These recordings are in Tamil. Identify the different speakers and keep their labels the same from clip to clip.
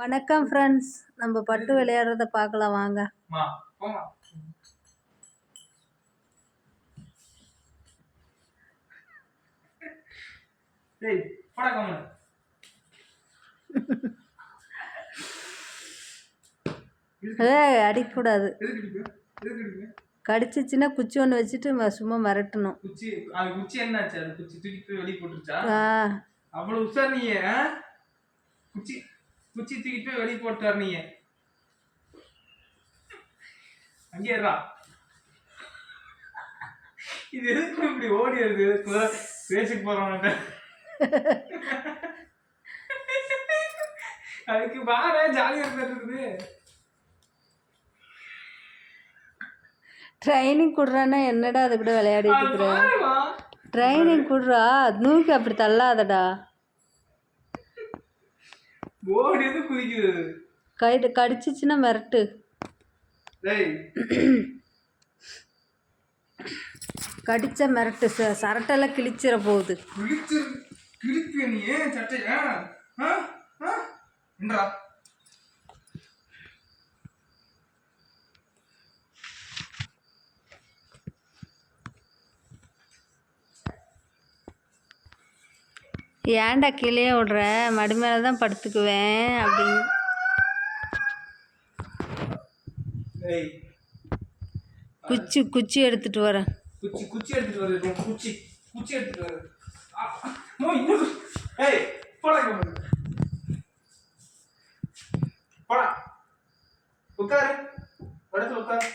Speaker 1: வணக்கம் ஃப்ரெண்ட்ஸ் நம்ம பட்டு விளையாடுறத பார்க்கலாம் வாங்க. அடிக்கக்கூடாது கடிச்சிச்சின்னா குச்சி ஒன்று வச்சுட்டு சும்மா மிரட்டணும்.
Speaker 2: குச்சி என்னாச்சு? அது குச்சி தூக்கி வெளியே போட்டுருச்சா?
Speaker 1: ஆ.
Speaker 2: அவ்வளவு உஷார் நீ? குச்சி. குச்சி தூக்கி போய் வெளியே போட்டார் நீ அங்கே இது எதுக்கு இப்படி ஓடி இருக்கு பேசிக்கு போறவன்ட்ட. அதுக்கு வார ஜாலியா இருக்குது.
Speaker 1: ட்ரைனிங் கொடுறான்னா என்னடா அது கூட விளையாடிட்டு இருக்கிற? ட்ரைனிங் கொடுறா? நூக்கி அப்படி தள்ளாதடா.
Speaker 2: ஓடி வந்து குதிக்குது.
Speaker 1: கை கடிச்சிச்சின்னா மிரட்டு.
Speaker 2: டேய்.
Speaker 1: கடிச்சா மிரட்டு சரட்டெல்லாம் கிழிச்சிட போகுது.
Speaker 2: கிழிச்சு கிழிப்பிய நீ ஏன் சட்டையா? ஆ ஆ என்றா
Speaker 1: ஏன்டா கீழே விடுற மடி மேலே தான் படுத்துக்குவேன் அப்படின்னு. குச்சி குச்சி எடுத்துட்டு வரேன்.
Speaker 2: குச்சி குச்சி எடுத்துட்டு வருது உன் குச்சி குச்சி எடுத்துட்டு ஏய் போடா. போடா. உட்காரு. இடத்துல உட்காரு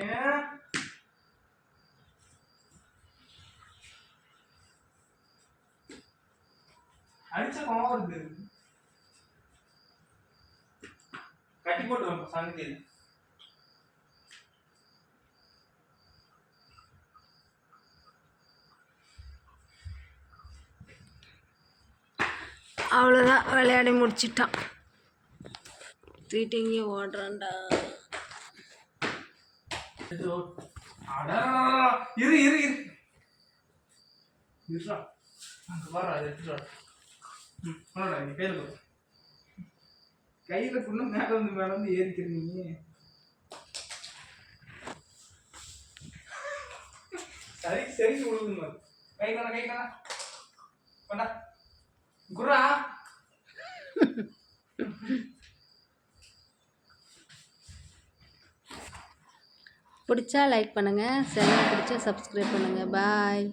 Speaker 2: ஏன் அடிச்ச கோவம் வருது. கட்டி போட்டுருவோம் சங்கத்தில்
Speaker 1: அவ்வளோதான் விளையாடி முடிச்சிட்டான். தூக்கிட்டு இங்கே ஓடுறான்டா.
Speaker 2: இரு இரு இரு. இருடா. அங்க அதை எடுத்துட்டு நீ கையில கொடு. கையில புண்ணு மேல வந்து மேல வந்து ஏறிக்கிறீங்க சரி சரி விழுதுங்க கை காணா கை காணா பண்ணா குரா
Speaker 1: பிடிச்சா லைக் பண்ணுங்கள் சேனல் பிடிச்சா சப்ஸ்கிரைப் பண்ணுங்கள் பாய்